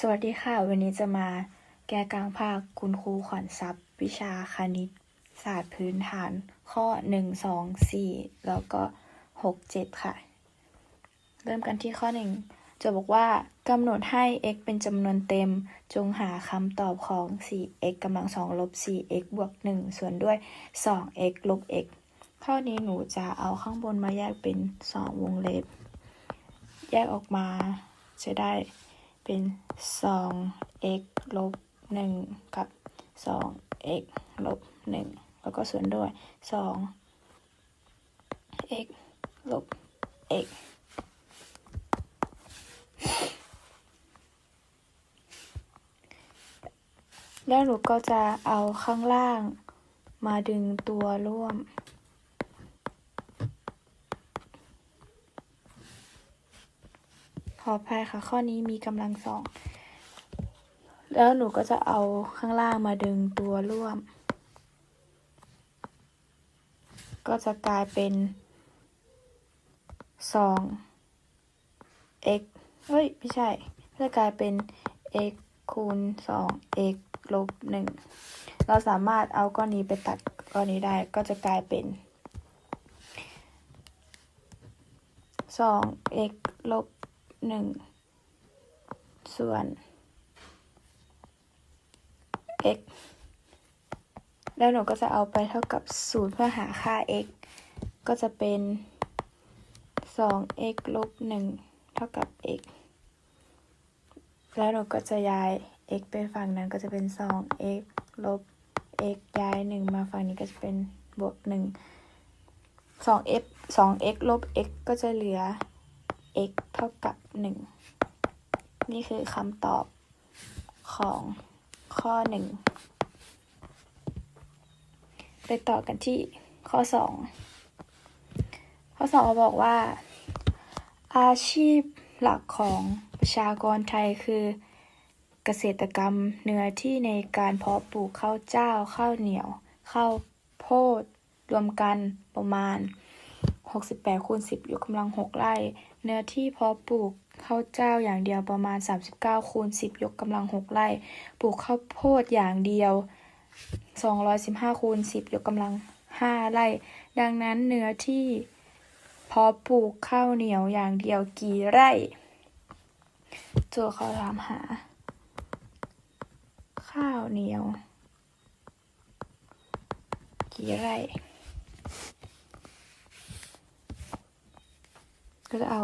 สวัสดีค่ะ วันนี้จะมาแก้กลางภาคคุณครูขวัญทรัพย์ วิชาคณิต ศาสตร์พื้นฐานข้อ 1 2 4 แล้วก็ 6 7 ค่ะ เริ่มกันที่ข้อ 1 จะบอกว่ากำหนดให้ x เป็นจำนวนเต็ม จงหาคำตอบของ 4x กำลัง2ลบ 4x บวก 1 ส่วนด้วย 2x ลบ x ข้อนี้หนูจะเอาข้างบนมาแยกเป็น 2 วงเล็บ แยกออกมาจะได้ เป็น 2x ลบ1กับ 2x ลบ1แล้วก็ส่วนด้วย 2x ลบ x แล้วหนูก็จะเอาข้างล่างมาดึงตัวร่วม ข ออภัยค่ะ ข้อนี้มีกำลังสอง แล้วหนูก็จะเอาข้างล่างมาดึงตัวร่วม ก็จะกลายเป็นสอง x เฮ้ย ไม่ใช่จะกลายเป็น x คูณสอง x ลบหนึ่งเราสามารถเอาก้อนนี้ไปตัดก้อนนี้ได้ ก็จะกลายเป็นสอง x ลบ หนึ่งส่วน x แล้วหนูก็จะเอาไปเท่ากับศูนย์เพื่อหาค่า x ก็จะเป็น 2x ลบ 1 เท่ากับ x แล้วหนูก็จะย้าย x ไปฝั่งนั้นก็จะเป็น 2x ลบ x ย้าย 1 มาฝั่งนี้ก็จะเป็นบวก 1 2x 2x ลบ x ก็จะเหลือ x เท่ากับ 1 นี่คือคำตอบของข้อ 1 ไปต่อกันที่ข้อ 2 ข้อ2บอกว่า อาชีพหลักของประชากรไทยคือเกษตรกรรมเนื้อที่ในการเพาะปลูกข้าวเจ้าข้าวเหนียวข้าวโพดรวมกันประมาณ 68คูณ10 ยกกำลัง 6 ไร่ เนื้อที่เพาะปลูกข้าวเจ้าอย่างเดียวประมาณ 39คูณ10 ยกกำลัง 6 ไร่ ปลูกข้าวโพดอย่างเดียว 215คูณ10 ยกกำลัง 5 ไร่ ดังนั้นเนื้อที่เพาะปลูกข้าวเหนียวอย่างเดียวกี่ไร่โจทย์เขาถามหา ข้าวเหนียว กี่ไร่ ก็จะเอา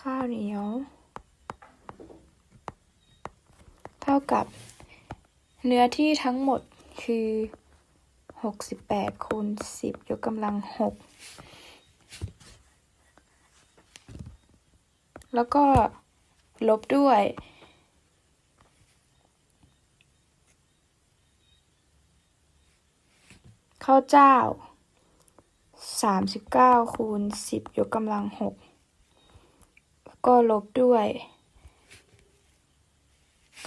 ข้าวเหนียว เท่ากับเนื้อที่ทั้งหมดคือ 68คูณ10 ยกกำลัง 6 แล้วก็ลบด้วย ข้าวเจ้า 39คูณ10ยกกำลัง6แล้วก็ลบด้วย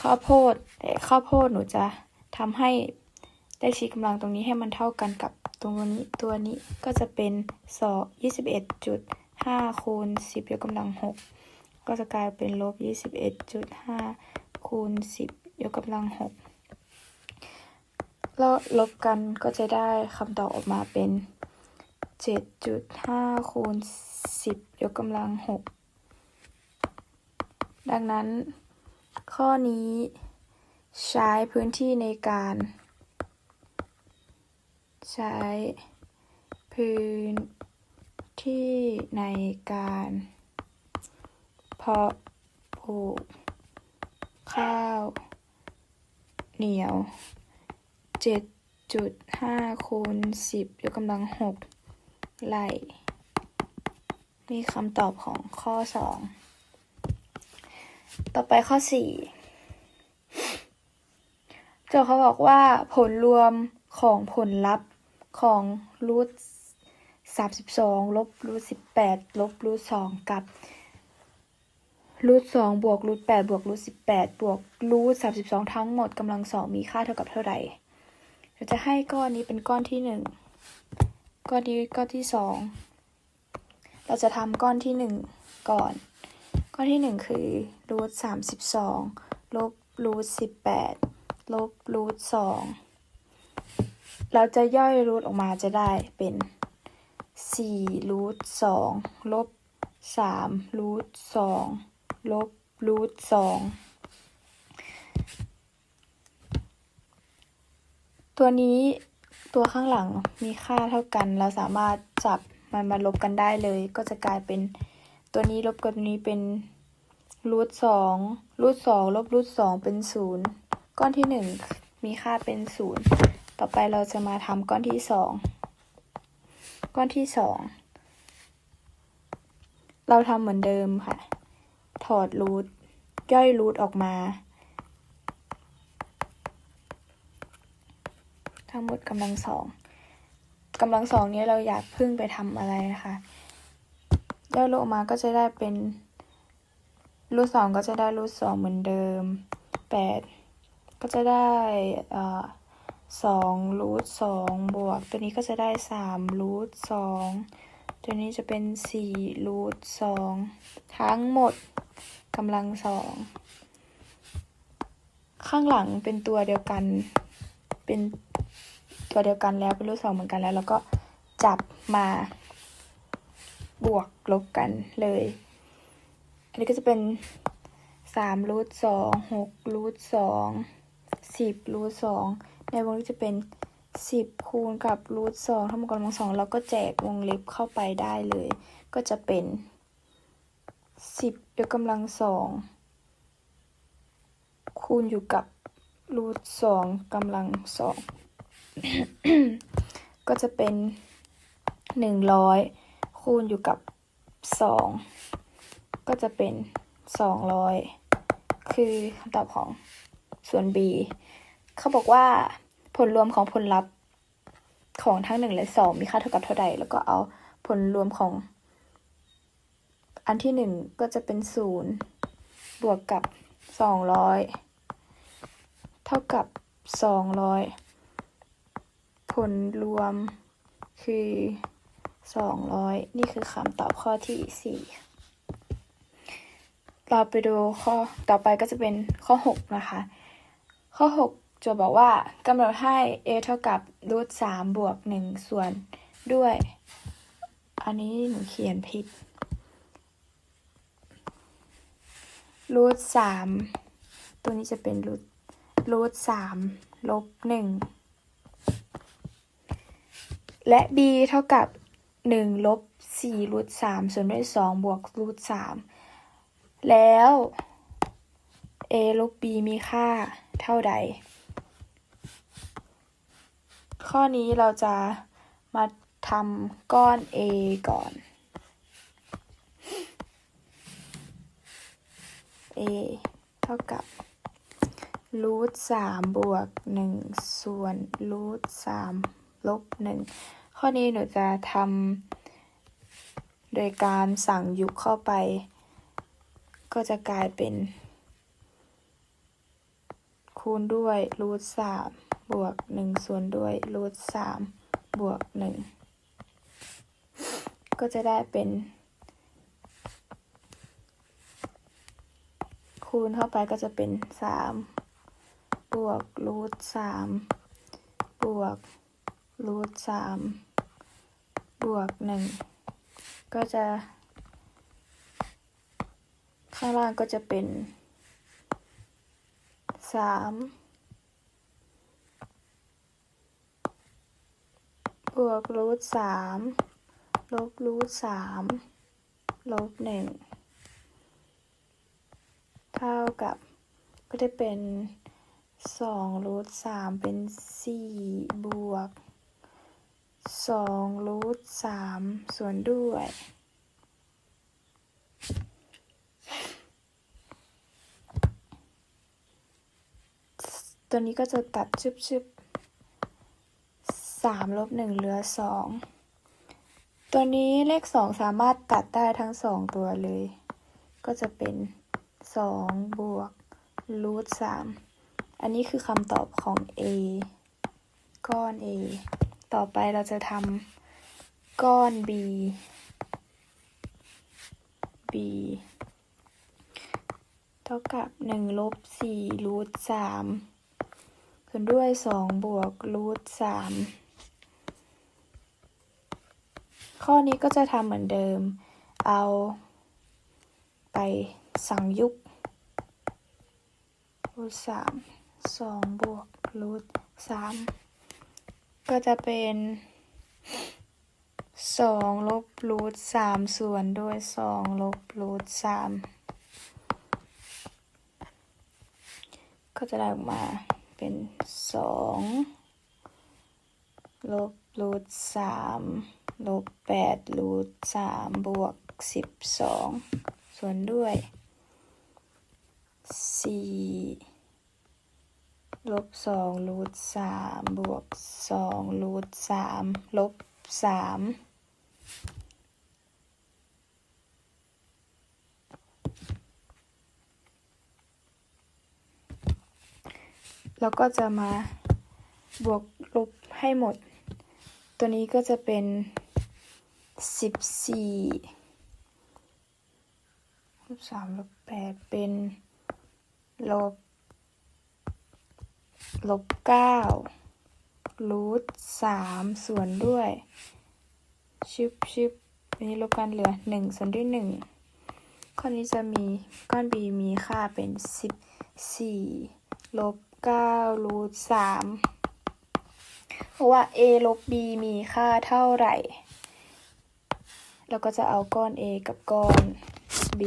ข้าวโพดแต่ข้าวโพดหนูจะทำให้ได้ชี้กำลังตรงนี้ให้มันเท่ากันกับตรงนี้ตัวนี้ก็จะเป็นสองยี่สิบเอ็ดจุดห้าคูณสิบยกกำลังหกก็จะกลายเป็นลบยี่สิบเอ็ดจุดห้าคูณสิบยกกำลังหกแล้วลบกันก็จะได้คำตอบออกมาเป็น เจ็ดจุดห้าคูณสิบยกกำลังหกดังนั้น ข้อนี้ใช้พื้นที่ในการ ใช้พื้นที่ในการเพาะปลูกข้าวเหนียว 7.5คูณ10ยกกำลัง6 ไล่นี่คำตอบของข้อ2ต่อไปข้อ4โจทย์เขาบอกว่าผลรวมของผลลัพธ์ของรูท32ลบรูท18ลบรูท2กับรูท2บวกรูท8บวกรูท18บวกรูท32ทั้งหมดกำลังสองมีค่าเท่ากับเท่าไหร่เราจะให้ก้อนนี้เป็นก้อนที่1 ก้อนนี้ก้อนที่2เราจะทำก้อนที่1ก่อน ก้อนที่หนึ่งคือรูทสามสิบสองลบรูทสิบแปดลบรูทสองเราจะย่อยรูทออกมาจะได้เป็นสี่รูทสองลบสามรูทสองลบรูทสองตัวนี้ ตัวข้างหลังมีค่าเท่ากัน เราสามารถจับมันมาลบกันได้เลย ก็จะกลายเป็นตัวนี้ลบกับตัวนี้เป็นรูทสองรูทสองลบรูทสองเป็นศูนย์ก้อนที่หนึ่งมีค่าเป็นศูนย์ต่อไปเราจะมาทำก้อนที่สองก้อนที่สองเราทำเหมือนเดิมค่ะ ถอดรูทย่อยรูทออกมา ทั้งหมดกำลังสองกำลังสองนี้เราอยากพึ่งไปทำอะไรนะคะย่อยลงมาก็จะได้เป็นรูทสองก็จะได้รูทสองเหมือนเดิมแปดก็จะได้สองรูทสองบวก ตัวนี้ก็จะได้สามรูทสองตัวนี้จะเป็นสี่รูทสองทั้งหมดกำลังสองข้างหลังเป็นตัวเดียวกันเป็น ตัวเดียวกันแล้วเป็นรูทสองเหมือนกันแล้วแล้วก็จับมาบวกลบกันเลย อันนี้ก็จะเป็นสามรูทสองหกรูทสองสิบรูทสองในวงเล็บจะเป็นสิบคูณกับรูทสองทั้งหมดกำลังสองเราก็แจกวงเล็บเข้าไปได้เลย ก็จะเป็นสิบยกกำลังสองคูณอยู่กับรูทสองกำลังสอง ก็จะเป็นหนึ่งร้อยคูณอยู่กับสองก็จะเป็นสองร้อยคือคำตอบของส่วน b เขาบอกว่าผลรวมของผลลัพธ์ของทั้งหนึ่งและสองมีค่าเท่ากับเท่าใด แล้วก็เอาผลรวมของ อันที่หนึ่งก็จะเป็นศูนย์บวกกับสองร้อยเท่ากับสองร้อย ผลรวมคือสองร้อยนี่คือคำตอบข้อที่สี่เราไปดูข้อต่อไปก็จะเป็นข้อหกนะคะ ข้อหกจะบอกว่ากำหนดให้ a เท่ากับรูทสามบวกหนึ่งส่วนด้วย อันนี้หนูเขียนผิดรูทสามตัวนี้จะเป็นรูทรูทสามลบหนึ่ง และ b เท่ากับหนึ่งลบสี่รูทสามส่วนด้วยสองบวกรูทสามแล้ว a ลบ b มีค่าเท่าใด ข้อนี้เราจะมาทำก้อน a ก่อน a เท่ากับรูทสามบวกหนึ่งส่วนรูทสาม ลบหนึ่งข้อนี้หนูจะทำโดยการสั่งยุกเข้าไป ก็จะกลายเป็น คูณด้วยรูทสามบวกหนึ่งส่วนด้วยรูทสามบวกหนึ่งก็จะได้เป็น คูณเข้าไปก็จะเป็นสามบวกรูทสามบวก รูทสามบวกหนึ่งก็จะ ข้างล่างก็จะเป็นสามบวกรูทสามลบรูทสามลบหนึ่งเท่ากับก็จะเป็นสองรูทสามเป็นสี่บวก สองรูทสามส่วนด้วยตัวนี้ก็จะตัดชึบชึบสามลบหนึ่งเหลือสองตัวนี้เลขสองสามารถตัดได้ทั้งสองตัวเลย ก็จะเป็นสองบวกรูทสามอันนี้คือคำตอบของ a ก้อน a ต่อไปเราจะทำก้อน b b เท่ากับหนึ่งลบสี่รูทสามส่วนด้วยสองบวกรูทสามข้อนี้ก็จะทำเหมือนเดิม เอาไปสังยุกรูทสามสองบวกรูทสาม ก็จะเป็นสองลบรูทสามส่วนด้วยสองลบรูทสามก็จะได้ออกมาเป็นสองลบรูทสามลบแปดรูทสามบวกสิบสองส่วนด้วยสี่ ลบสองรูทสามบวกสองรูทสามลบสามแล้วก็จะมาบวกลบให้หมด ตัวนี้ก็จะเป็นสิบสี่ลบสามลบแปดเป็นลบ ลบเก้ารูทสามส่วนด้วย ชิบชิบอันนี้ลบกันเหลือหนึ่งส่วนด้วยหนึ่งข้อนี้จะมีก้อน b มีค่าเป็นสิบสี่ลบเก้ารูทสามเพราะว่า a ลบ b มีค่าเท่าไหร่แล้วก็จะเอาก้อน a กับก้อน b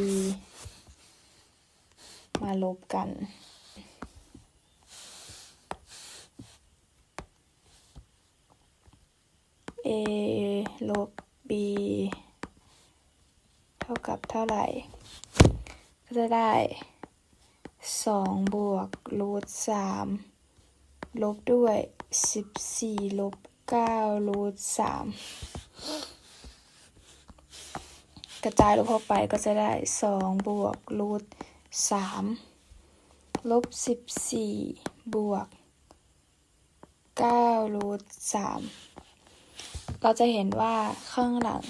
มาลบกัน a ลบ b เท่ากับเท่าไหร่ ก็จะได้สองบวกรูทสามลบด้วยสิบสี่ลบเก้ารูทสามกระจายลบเข้าไปก็จะได้สองบวกรูทสามลบสิบสี่บวกเก้ารูทสาม เราจะเห็นว่าข้างหลัง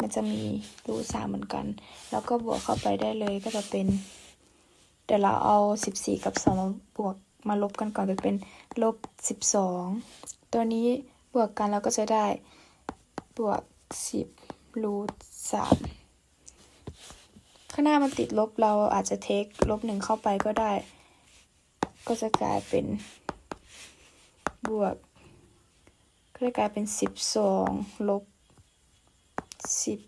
มันจะมีรูทสามเหมือนกัน แล้วก็บวกเข้าไปได้เลยก็จะเป็น เดี๋ยวเราเอาสิบสี่กับสองบวกมาลบกันก่อนจะเป็นลบสิบสองตัวนี้บวกกันเราก็จะได้บวกสิบรูทสามข้างหน้ามันติดลบเราอาจจะเทคลบหนึ่งเข้าไปก็ได้ ก็จะกลายเป็นบวก ก็จะกลายเป็นสิบสองลบสิบ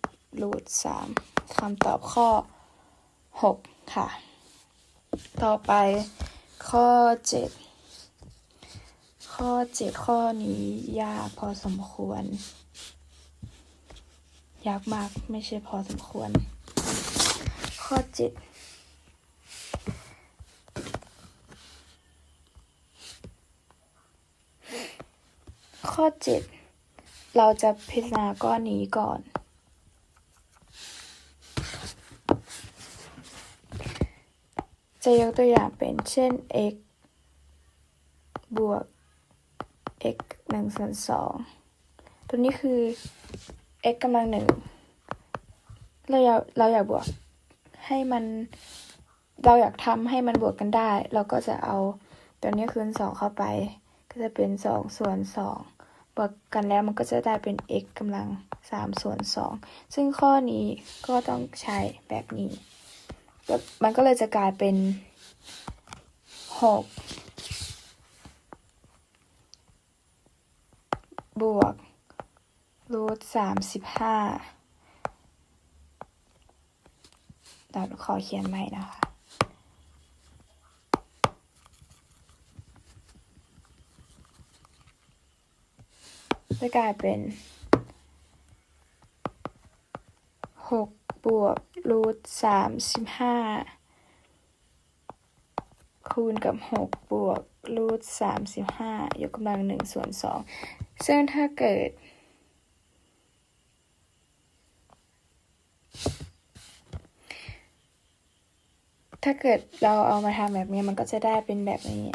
รูทสามคำตอบข้อหกค่ะ ต่อไปข้อเจ็ดข้อเจ็ดข้อนี้ยากพอสมควร ยากมากไม่ใช่พอสมควร ข้อเจ็ด ข้อเจ็ดเราจะพิจารณาก้อนนี้ก่อน จะยกตัวอย่างเป็นเช่น x บวก x หนึ่งส่วนสองตัวนี้คือ x กำลังหนึ่งเราอยากเราอยากบวกให้มันเราอยากทำให้มันบวกกันได้ เราก็จะเอาตัวนี้คูณสองเข้าไป ก็จะเป็นสองส่วนสอง บวกกันแล้วมันก็จะได้เป็น x กำลังสามส่วนสองซึ่งข้อนี้ก็ต้องใช้แบบนี้ มันก็เลยจะกลายเป็นหกบวกรูทสามสิบห้าเดี๋ยวขอเขียนใหม่นะคะ จะกลายเป็นหกบวกรูทสามสิบห้าคูณกับหกบวกรูทสามสิบห้ายกกำลังหนึ่งส่วนสองซึ่งถ้าเกิด ถ้าเกิดเราเอามาทำแบบนี้มันก็จะได้เป็นแบบนี้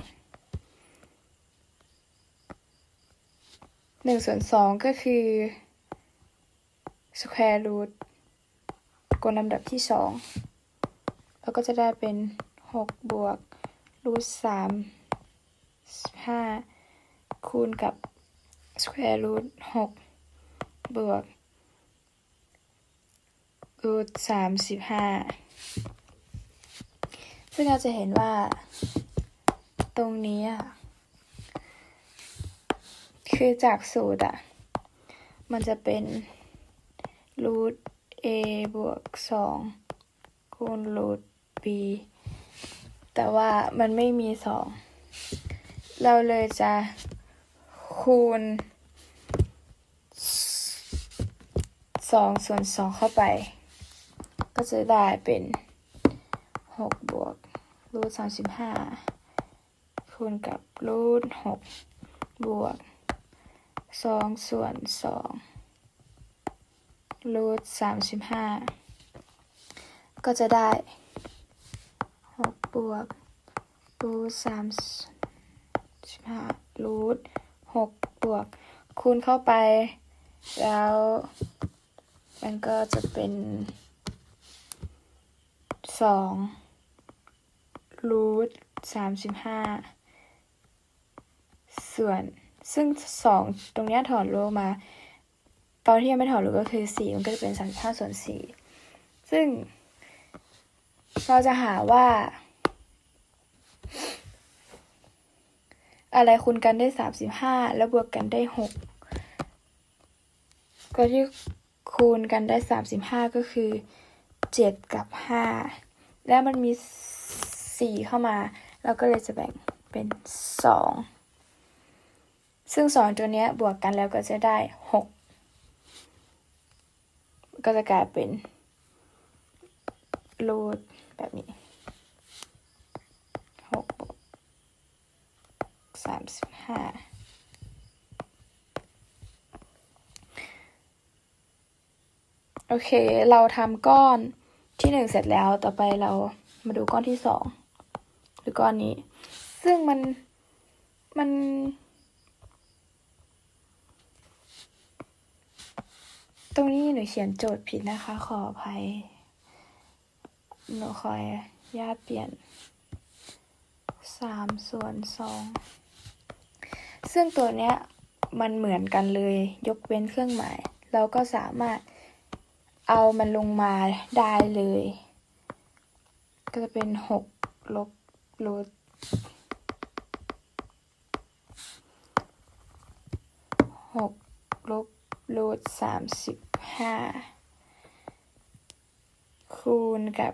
หนึ่งส่วนสองก็คือ square root กลลำดับที่สองแล้วก็จะได้เป็นหกบวกรูทสามห้าคูณกับสแควร์รูทหกบวกรูทสามสิบห้าซึ่งเราจะเห็นว่าตรงนี้อะ คือจากสูตรอะมันจะเป็นรูท a บวกสองคูณรูท b แต่ว่ามันไม่มีสอง เราเลยจะคูณสองส่วนสองเข้าไป ก็จะได้เป็นหกบวกรูทสามสิบห้าคูณกับรูทหกบวก สองส่วนสองรูทสามสิบห้าก็จะได้หกบวกรูทสามสิบห้ารูทหกบวกคูณเข้าไปแล้วมันก็จะเป็นสองรูทสามสิบห้าส่วน ซึ่งสองตรงเนี้ยถอนรูมา ตอนที่ยังไม่ถอนรูก็คือสี่มันก็จะเป็นสามสิบห้าส่วนสี่ซึ่ง เราจะหาว่า อะไรคูณกันได้สามสิบห้าแล้วบวกกันได้หกก็ที่คูณกันได้สามสิบห้าก็คือเจ็ดกับห้าแล้วมันมีสี่เข้ามา เราก็เลยจะแบ่งเป็นสอง ซึ่งสองตัวนี้บวกกันแล้วก็จะได้หกก็จะกลายเป็นรูทแบบนี้หกบวกสามสิบห้าโอเค เราทำก้อนที่หนึ่งเสร็จแล้ว ต่อไปเรามาดูก้อนที่สองหรือก้อนนี้ ซึ่งมันมัน ตรงนี้หนูเขียนโจทย์ผิดนะคะ ขออภัย หนูขออนุญาตเปลี่ยนสามส่วนสองซึ่งตัวเนี้ยมันเหมือนกันเลย ยกเว้นเครื่องหมาย เราก็สามารถเอามันลงมาได้เลย ก็จะเป็นหกลบรูทหกลบ รูทสามสิบห้าคูณกับ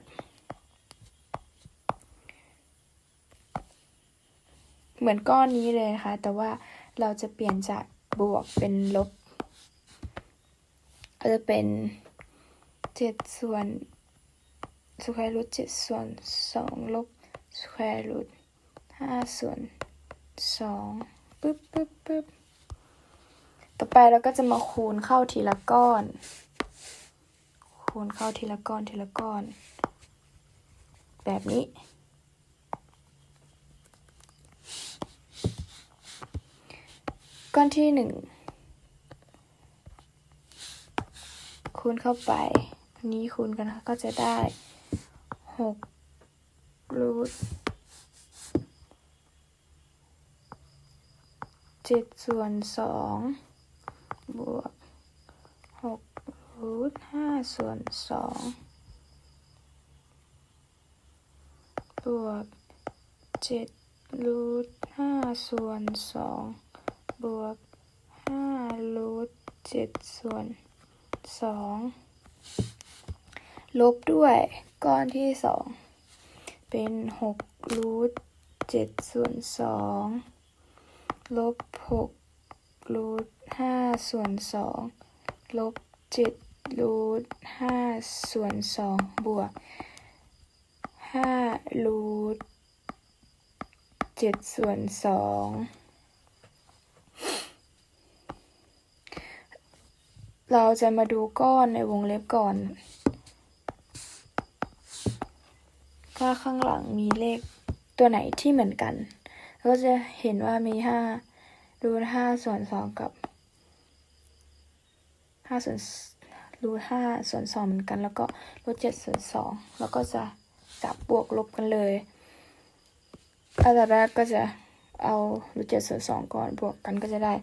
เหมือนก้อนนี้เลยนะคะ แต่ว่าเราจะเปลี่ยนจากบวกเป็นลบก็จะเป็นเจ็ดส่วนสแควร์รูทเจ็ดส่วนสองลบสแควร์รูทห้าส่วนสองปึ๊บปึ๊บปึ๊บ ต่อไปเราก็จะมาคูณเข้าทีละก้อน คูณเข้าทีละก้อนทีละก้อน แบบนี้ ก้อนที่หนึ่งคูณเข้าไปนี้คูณกันก็จะได้หกรูทเจ็ดส่วนสอง บวกหกรูทห้าส่วนสองบวกเจ็ดรูทห้าส่วนสองบวกห้ารูทเจ็ดส่วนสองลบด้วยก้อนที่สองเป็นหกรูทเจ็ดส่วนสองลบหก รูทห้าส่วนสองลบเจ็ดรูทห้าส่วนสองบวกห้ารูทเจ็ดส่วนสองเราจะมาดูก้อนในวงเล็บก่อน ว่าข้างหลังมีเลขตัวไหนที่เหมือนกันก็จะเห็นว่ามีห้า รูทห้าส่วนสองกับห้าส่วนรูทห้าส่วนสองเหมือนกัน แล้วก็รูทเจ็ดส่วนสองแล้วก็จะจับบวกลบกันเลยอันดับแรกก็จะเอารูทเจ็ดส่วนสองก่อนบวกกันก็จะได้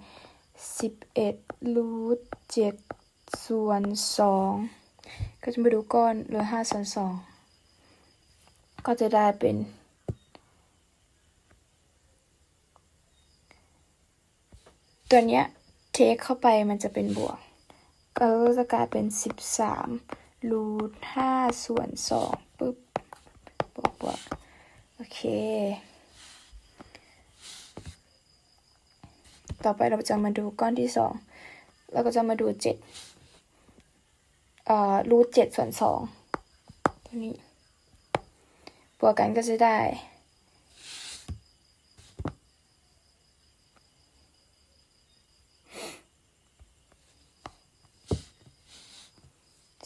สิบเอ็ดรูทเจ็ดส่วนสองก็จะมาดูก้อนเหลือห้าส่วนสองก็จะได้เป็น ตัวเนี้ยเทคเข้าไปมันจะเป็นบวกก็จะกลายเป็นสิบสามรูทห้าส่วนสองปึ๊บบวกบวกโอเค ต่อไปเราจะมาดูก้อนที่สองเราก็จะมาดูเจ็ดเอ่อรูทเจ็ดส่วนสองตัวนี้บวกกันก็จะได้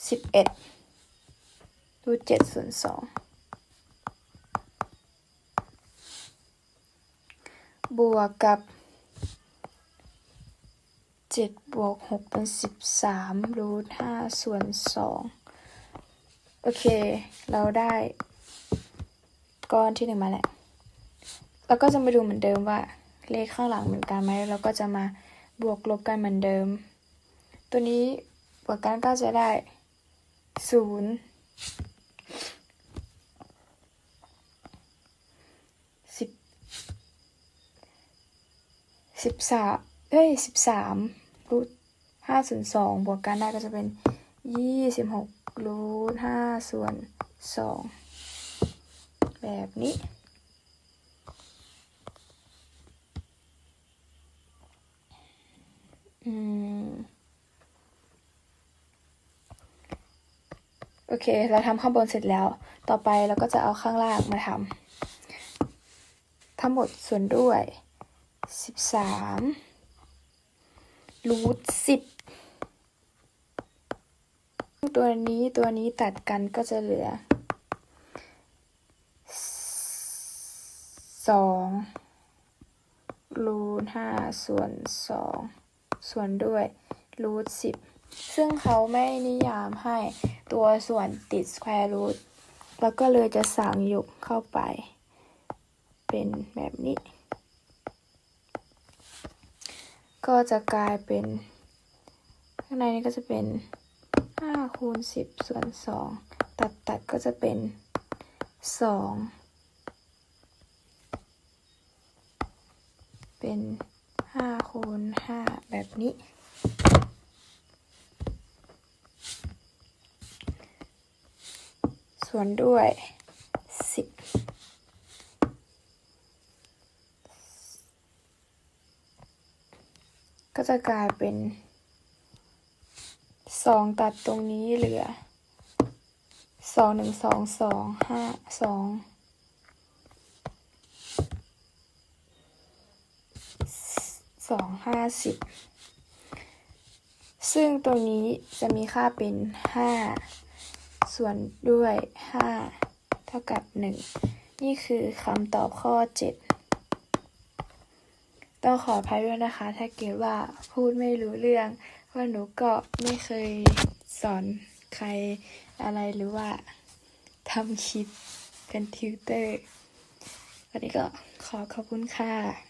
สิบเอ็ดรูทเจ็ดส่วนสองบวกกับเจ็ดบวกหกเป็นสิบสามรูทห้าส่วนสองโอเค เราได้ก้อนที่หนึ่งมาแล้วแล้วก็จะมาดูเหมือนเดิมว่าเลขข้างหลังเหมือนกันไหมแล้วก็จะมาบวกลบกันเหมือนเดิม ตัวนี้บวกกันก็จะได้ ศูนย์สิบสิบสามเอ้ยสิบสามรูทห้าส่วนสองบวกกันได้ก็จะเป็นยี่สิบหกรูทห้าส่วนสองแบบนี้อืม โอเค เราทำข้างบนเสร็จแล้ว ต่อไปเราก็จะเอาข้างล่างมาทำทั้งหมดส่วนด้วยสิบสามรูทสิบตัวนี้ตัวนี้ตัดกันก็จะเหลือสองรูทห้าส่วนสองส่วนด้วยรูทสิบ ซึ่งเขาไม่นิยามให้ตัวส่วนติด square root แล้วก็เลยจะสั่งยุกเข้าไป เป็นแบบนี้ ก็จะกลายเป็น ข้างในนี้ก็จะเป็น5คูณ10 ส่วน 2 ตัดตัดก็จะเป็น 2 เป็น5คูณ5แบบนี้ ส่วนด้วยสิบก็จะกลายเป็นสองตัดตรงนี้เหลือสองหนึ่งสองสองห้าสองสองห้าสิบซึ่งตรงนี้จะมีค่าเป็นห้า ส่วนด้วย 5 เท่ากับ 1 นี่คือคำตอบข้อ 7 ต้องขออภัยด้วยนะคะ ถ้าเกิดว่าพูดไม่รู้เรื่องเพราหนูก็ไม่เคยสอนใครอะไรหรือว่าทำคลิปเป็นทิวเตอร์ วันนี้ก็ขอขอบคุณค่ะ